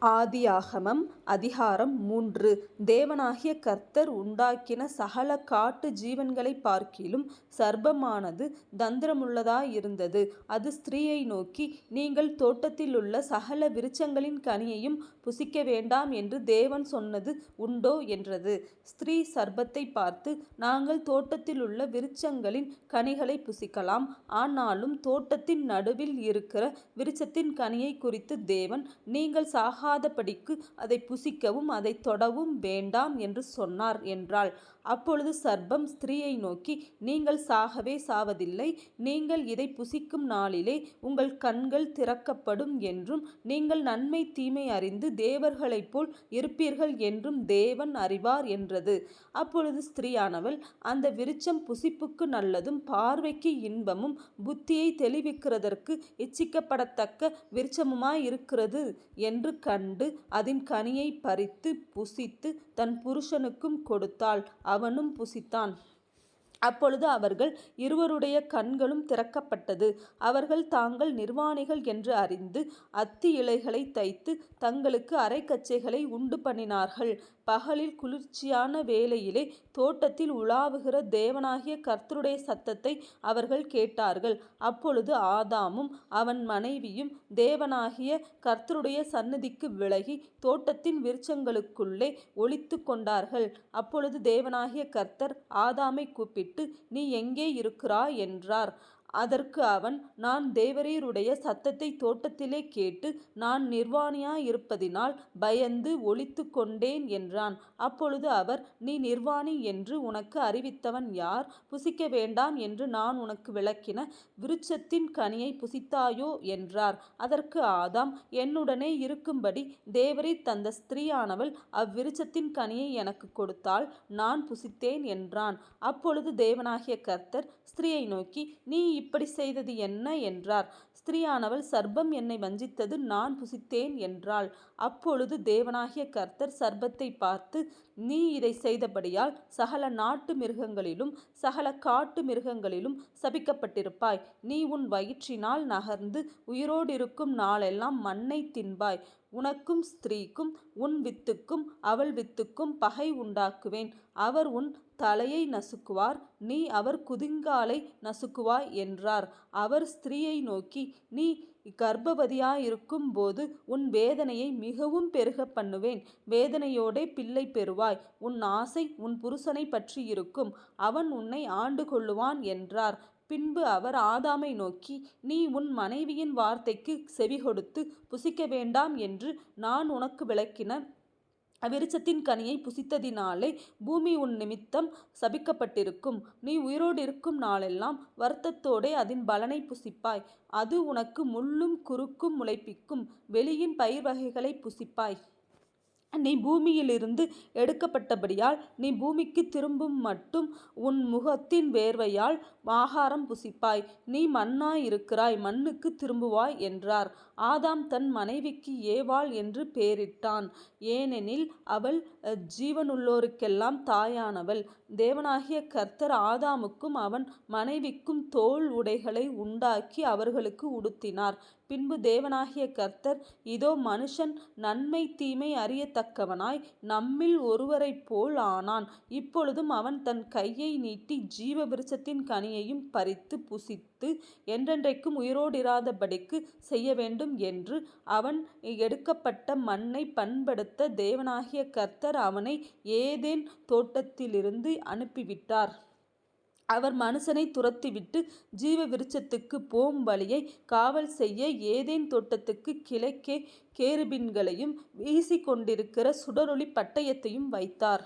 ஆதியாகமம் அதிகாரம் மூன்று தேவனாகிய கர்த்தர் உண்டாக்கின சகல காட்டு ஜீவன்களைப் பார்க்கிலும் சர்ப்பமானது தந்திரமுள்ளதாயிருந்தது. அது ஸ்திரீயை நோக்கி நீங்கள் தோட்டத்திலுள்ள சகல விருச்சங்களின் கனியையும் புசிக்க வேண்டாம் என்று தேவன் சொன்னது உண்டோ என்றது. ஸ்திரீ சர்ப்பத்தைப் பார்த்து நாங்கள் தோட்டத்திலுள்ள விருச்சங்களின் கனிகளை புசிக்கலாம். ஆனாலும் தோட்டத்தின் நடுவில் இருக்கிற விருச்சத்தின் கனியை குறித்து தேவன் நீங்கள் ஆகாதபடிக்கு அதை புசிக்கவும் அதை தொடவும் வேண்டாம் என்று சொன்னார் என்றாள். அப்பொழுது சர்ப்பம் ஸ்திரீயை நோக்கி நீங்கள் சாகவே சாவதில்லை. நீங்கள் இதை புசிக்கும் நாளிலே உங்கள் கண்கள் திறக்கப்படும் என்றும் நீங்கள் நன்மை தீமை அறிந்து தேவர்களைப் போல் இருப்பீர்கள் என்றும் தேவன் அறிவார் என்றது. அப்பொழுது ஸ்திரீயானவள் அந்த விருச்சம் புசிப்புக்கு நல்லதும் பார்வைக்கு இன்பமும் புத்தியை தெளிவிக்கிறதற்கு இச்சிக்கப்படத்தக்க விருட்சமுமாயிருக்கிறது என்று கண்டு அதன் கனியைப் பறித்து புசித்து தன் புருஷனுக்கும் கொடுத்தாள் அவனும் புசித்தான். அப்பொழுது அவர்கள் இருவருடைய கண்களும் திறக்கப்பட்டது. அவர்கள் தாங்கள் நிர்வாணிகள் என்று அறிந்து அத்தி இலைகளைத் தைத்து தங்களுக்கு அரைக்கச்சைகளை உண்டுபண்ணினார்கள். பகலில் குளிர்ச்சியான வேலையிலே தோட்டத்தில் உலாவுகிற தேவனாகிய கர்த்தருடைய சத்தத்தை அவர்கள் கேட்டார்கள். அப்பொழுது ஆதாமும் அவன் மனைவியும் தேவனாகிய கர்த்தருடைய சந்நிதிக்கு விலகி தோட்டத்தின் விருட்சங்களுக்குள்ளே ஒளித்துக்கொண்டார்கள். அப்பொழுது தேவனாகிய கர்த்தர் ஆதாமை கூப்பிட்டு நீ எங்கே இருக்கிறாய்? என்றார். அதற்கு அவன் நான் தேவரீருடைய சத்தத்தை தோட்டத்திலே கேட்டு நான் நிர்வாணியாயிருப்பதினால் பயந்து ஒளித்துக்கொண்டேன் என்றான். அப்பொழுது அவர் நீ நிர்வாணி என்று உனக்கு அறிவித்தவன் யார்? புசிக்க வேண்டாம் என்று நான் உனக்கு விளக்கின விருட்சத்தின் கனியை புசித்தாயோ? என்றார். அதற்கு ஆதாம் என்னுடனே இருக்கும்படி தேவரி தந்த ஸ்திரீயானவள் அவ்விருட்சத்தின் கனியை எனக்குக் கொடுத்தாள் நான் புசித்தேன் என்றான். அப்பொழுது தேவனாகிய கர்த்தர் ஸ்திரீயை நோக்கி நீ இப்படி செய்தது என்ன? என்றார். ஸ்திரீயானவள் சர்ப்பம் என்னை வஞ்சித்தது நான் புசித்தேன் என்றாள். அப்பொழுது தேவனாகிய கர்த்தர் சர்பத்தை பார்த்து நீ இதை செய்தபடியால் சகல நாட்டு மிருகங்களிலும் சகல காட்டு மிருகங்களிலும் சபிக்கப்பட்டிருப்பாய். நீ உன் வயிற்றினால் நகர்ந்து உயிரோடிருக்கும் நாளெல்லாம் மண்ணைத் தின்பாய். உனக்கும் ஸ்திரீக்கும் உன் வித்துக்கும் அவள் வித்துக்கும் பகை உண்டாக்குவேன். அவர் உன் தலையை நசுக்குவார் நீ அவர் குதிங்காலை நசுக்குவாய் என்றார். அவர் ஸ்திரீயை நோக்கி நீ கர்ப்பவதியாயிருக்கும் போது உன் வேதனையை மிகவும் பெருக பண்ணுவேன். வேதனையோடே பிள்ளை பெறுவாய். உன் ஆசை உன் புருஷனைப் பற்றியிருக்கும் அவன் உன்னை ஆண்டு கொள்ளுவான் என்றார். பின்பு அவர் ஆதாமை நோக்கி நீ உன் மனைவியின் வார்த்தைக்கு செவிகொடுத்து புசிக்க வேண்டாம் என்று நான் உனக்கு விளக்கின விருட்சத்தின் கனியை புசித்ததினாலே பூமி உன் நிமித்தம் சபிக்கப்பட்டிருக்கும். நீ உயிரோடிருக்கும் நாளெல்லாம் வருத்தத்தோடே அதன் பலனை புசிப்பாய். அது உனக்கு முள்ளும் குறுக்கும் முளைப்பிக்கும். வெளியின் பயிர் வகைகளை புசிப்பாய். நீ பூமியிலிருந்து எடுக்கப்பட்டபடியால் நீ பூமிக்கு திரும்பும் மட்டும் உன் முகத்தின் வேர்வையால் ஆகாரம் புசிப்பாய். நீ மண்ணாயிருக்கிறாய் மண்ணுக்குத் திரும்புவாய் என்றார். ஆதாம் தன் மனைவிக்கு ஏவாள் என்று பெயரிட்டான் ஏனெனில் அவள் ஜீவனுள்ளோருக்கெல்லாம் தாயானவள். தேவனாகிய கர்த்தர் ஆதாமுக்கும் அவன் மனைவிக்கும் தோல் உடைகளை உண்டாக்கி அவர்களுக்கு உடுத்தினார். பின்பு தேவனாகிய கர்த்தர் இதோ மனுஷன் நன்மை தீமை தக்கவனாய் நம்மில் ஒருவரைப்போல் ஆனான். இப்பொழுதும் அவன் தன் கையை நீட்டி ஜீவ விருட்சத்தின் கனியையும் பறித்து புசித்து என்றென்றைக்கும் உயிரோடிராதபடிக்கு செய்ய வேண்டும் என்று அவன் எடுக்கப்பட்ட மண்ணைப் பண்படுத்த தேவனாகிய கர்த்தர் அவனை ஏதேன் தோட்டத்திலிருந்து அனுப்பிவிட்டார். அவர் மனுஷனை துரத்திவிட்டு ஜீவ விருட்சத்துக்கு போம் வழியை காவல் செய்ய ஏதேன் தோட்டத்துக்கு கிழக்கே கேருபின்களையும் வீசிக்கொண்டிருக்கிற சுடரொளிப் பட்டயத்தையும் வைத்தார்.